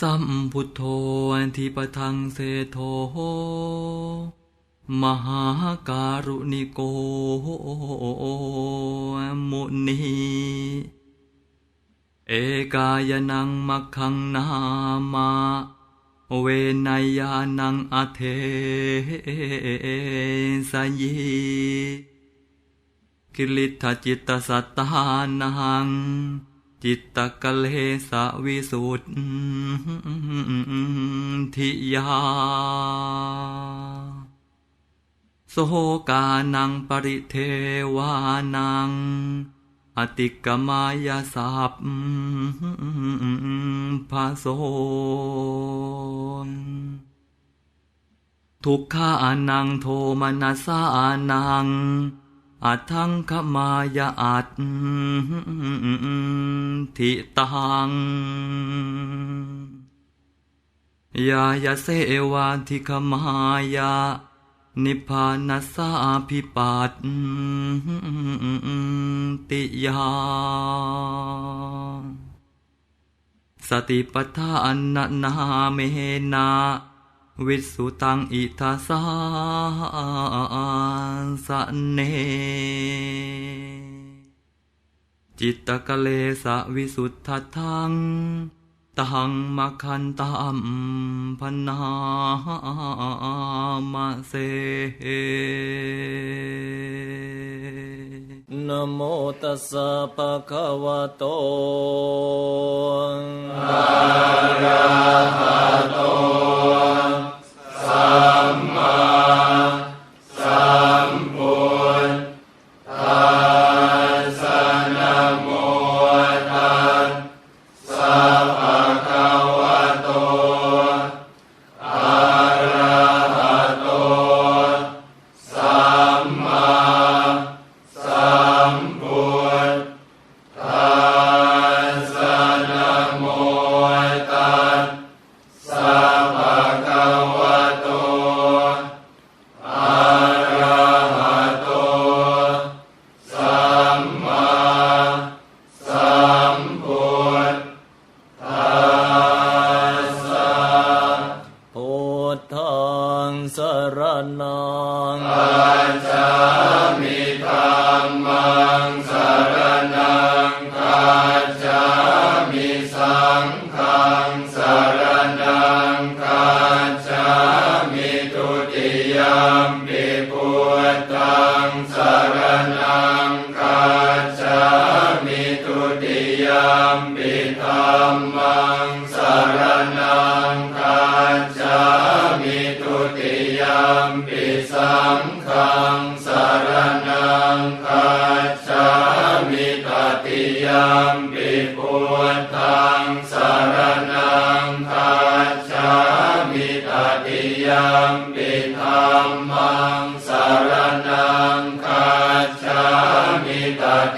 สัมพุทโธทิปทังเสโทมหาการุณิโกมุนีเอกายนังมัคขังนามาเวนยานังอเทสยีกิลิทจิตตสัตตานัง จิตตกะเลสะวิสุทธิยา โสกานังปริเทวานัง อติกมายาสัพพาโสนทุกขานังโทมนัสสานัง อัทังขมายาอัตทิตังยายาเสวาทิขมายานิพพานัสสาภิปัตติยา สติปัฏฐานนาเมนา วิสุตังอิทัสสาสะเน จิตตกะเลสะวิสุทธัทังตังมะคันตัมพนามาเสนะโมตัสสะภะคะวะโต มมา พุทธังสรณังอาจามิธรรมังสรณังกาจามิสังฆังสรณังกาจามิตุติยัมปิพุทธังสรณังกาจามิตุติยัมปิธรรมังส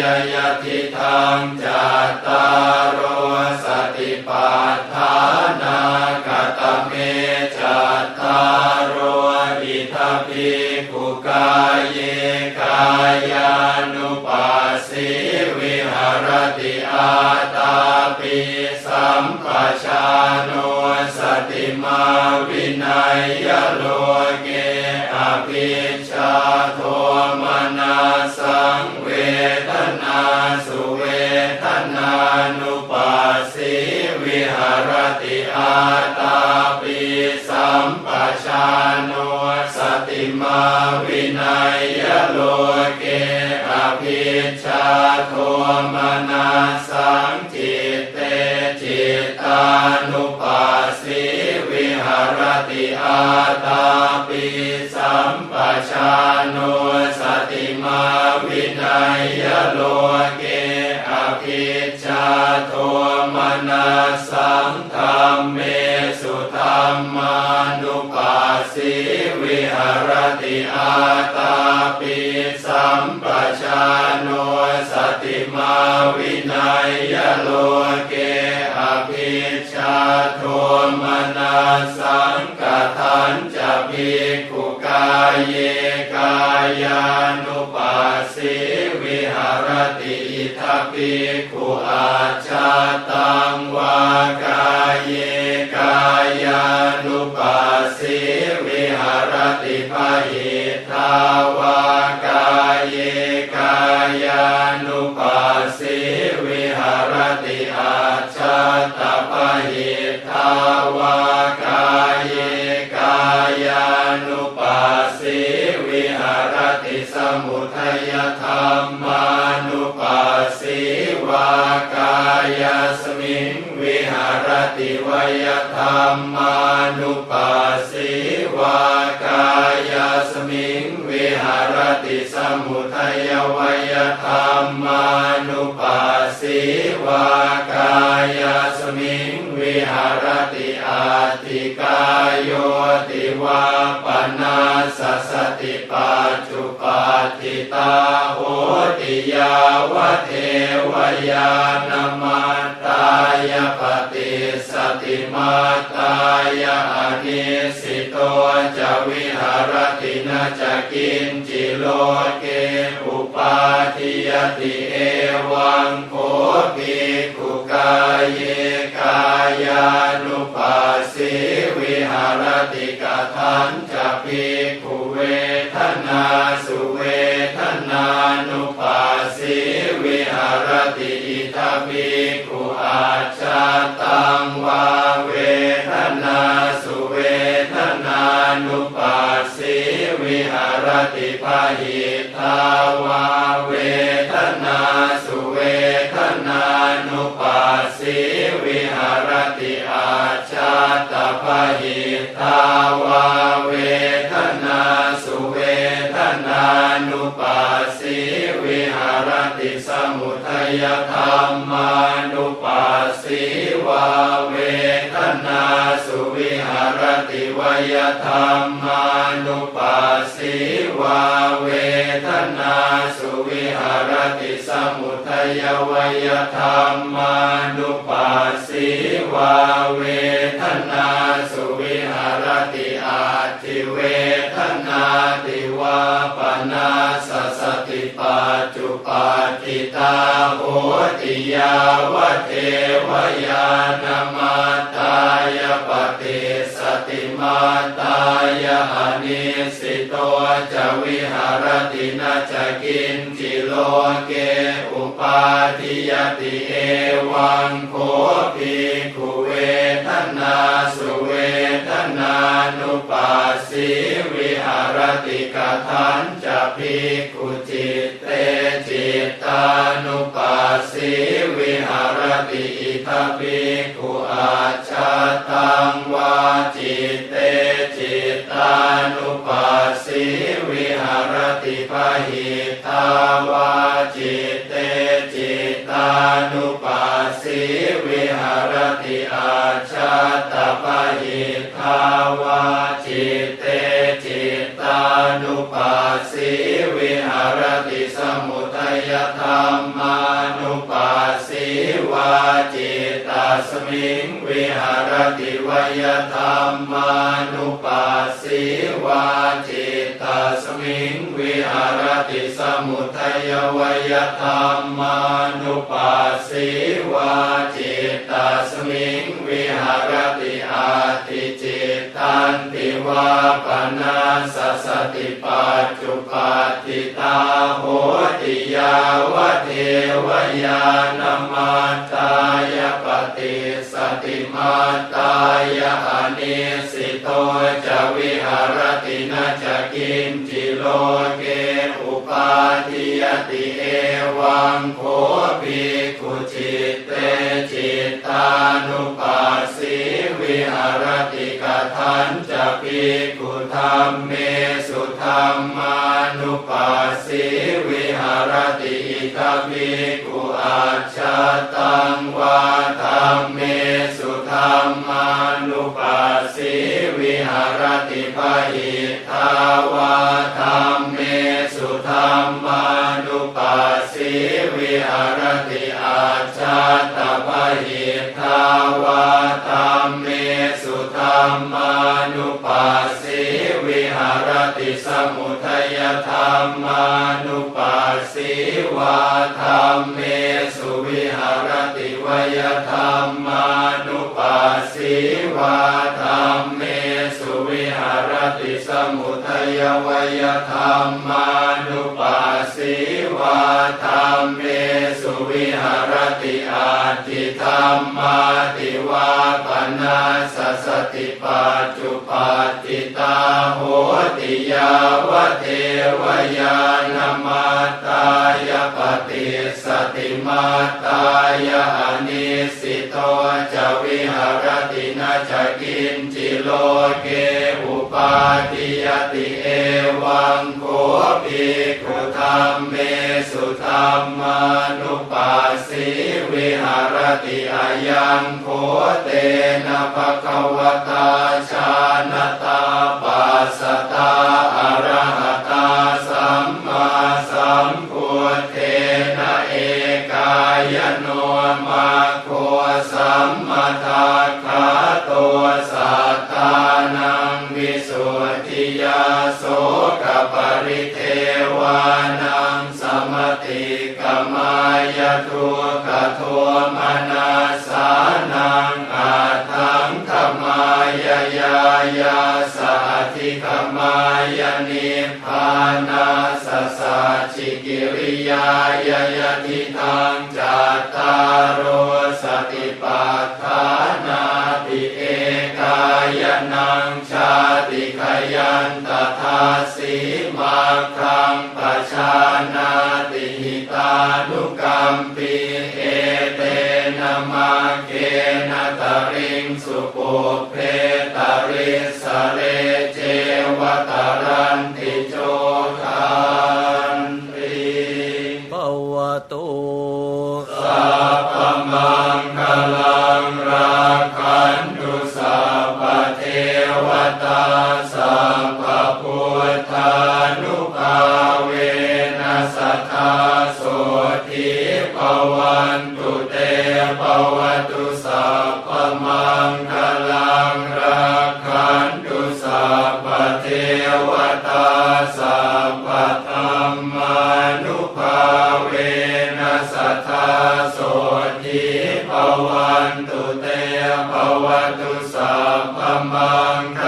ยยทิทังจัตตารุสติปัฏฐานากตเมจัตตารุอิทัพิภูกายเยกายานุปัสสิวิหรติอาตาปิสัมปชาโนสติมาวินัยโลเกอภิชาโทมนา สุเวทนานุปัสสิวิหรติอาตาปิสัมปชานโนสติมาวินัยโลเกอภิชาโทมนาสังจิตเตจิตานุปัสสิวิหรติอาต ตาตาปิสัมปชาโนสติมาวินัยยโลเกอภิชาโทมนัสสังกทันจะภิกขุกายเยกายานุปัสสิวิหารติทัปภิกขุอาชาตังวากายเยกายานุ ทาวากายเยกายานุปัสสิวิหารติอาชาตภะหิทาวากายเยกายานุปัสสิวิหารติสมุทัยธรรมานุปัสสิวากายสมิงวิหารติวยธรรมานุปัสสิวาารติสมุทัยวยธรรมานุปัสสิวากายสมิงวิหารติอาติกายโยติวาปนาสสติปัจจุปัฏฐิตาโหติยาวเทวยานมัตตายปฏิสติมาตายอนิ วิหารตินาจกินจิโลเกอุปาทิยติเอวังโคภิกุกายเยกายานุปัสสิวิหารติกทันจะภิกุเวทนาสุเวทนานุปัสสิวิหารติอิทัปภิกุอาชาตังวาาวาเวทนาสุเวทนานุปัสสิวิหารติอาชาตภะหิทาวาเวทนาสุเวทนานุปัสสิวิหารติสมุทัยธรรมานุปัสสิวาเวทนาสุวิหารติวยธรรมานุ สสิวาเวทนาสุวิหารติสมุทัยวยธรรมานุปัสสิวาเวทนาสุวิหารติอาทิเวทนาติวาปนาสสติปัจจุปัฏฐิตาโหติยาวเทวยานมาตายปฏิส ตาตานิสิโตจะวิหารตินาจะกินจิโลเกอุปาทิยติเอวังโคภิกขุเวทนาสุเวทนานุปัสสิวิหารติกทันจะภิกขุจิตเตจิตตานุปัสสิวิหารติอิทัภิกขุอาชาตังวาจิาวาจิตเตจิตานุปัสสิวิหารติอาชาตภะหิทาวาจิตเตจิตานุปัสสิวิหารติสมุทัยธรรมานุปัสสิวาจิตตาสมิงวิหารติวยธรรมานุปัสสิวาจิตตาสมิงวิ หารติสมุทัยวยธรรมานุปัสสิวาจิตตาสมิงวิหารติอาติจิตตันติวาปนาสสติปัจจุปัฏฐิตาโหติยาวเทวยานมาตายปฏิสติมาตายอนิสิโตจวิหารตินาจกินจิโล วังโคปิกุจิตเตจิตตานุปัสสิวิหารติกทันจะปิกธรรมเมสุธรรมานุปัสสิวิหารติอิทาภิกขุอาช นุปัสสิวาธรรมเมสุวิหารติวยธรรมานุปัสสิวาธรรมเมสุวิหารติสมุทัยวยธรรมานุปัสสิวาธรรมเมสุวิหาร ติธรรมาติวาปนาสสติปัจจุปัตติตาโหติยาวเทวยานมาตายปฏิสติมาตายอนิสิโตจะวิหารตินาจกินจิโลเกอุปาทิยติเอวังโคภิกุธรรมเมสุธรรมานุปัสสิ วิหารติอายังโคเตนะภะคะวตาชาณตาปัสสตาอระหตาสัมมาสัมพุทเทนะเอกายโนมาโคสัมมาทาคาโตสัตตานังวิสุทธิยาโสกปริเทวานังสมติกมายทุ โทมนาสานังอาทังขมายายายาสาธิขมายนิพานาสสะจิกิริยายยติทังจัตตารโตาสัพพพุทธานุภาเวนัสทาโสทิปวันตุเตปวตุสัพพมังคลังราคันตุสัพพเทวตาสัพพธรรมานุภาเวนัสทาโสทิปวันตุเตปวตุสัพพมังค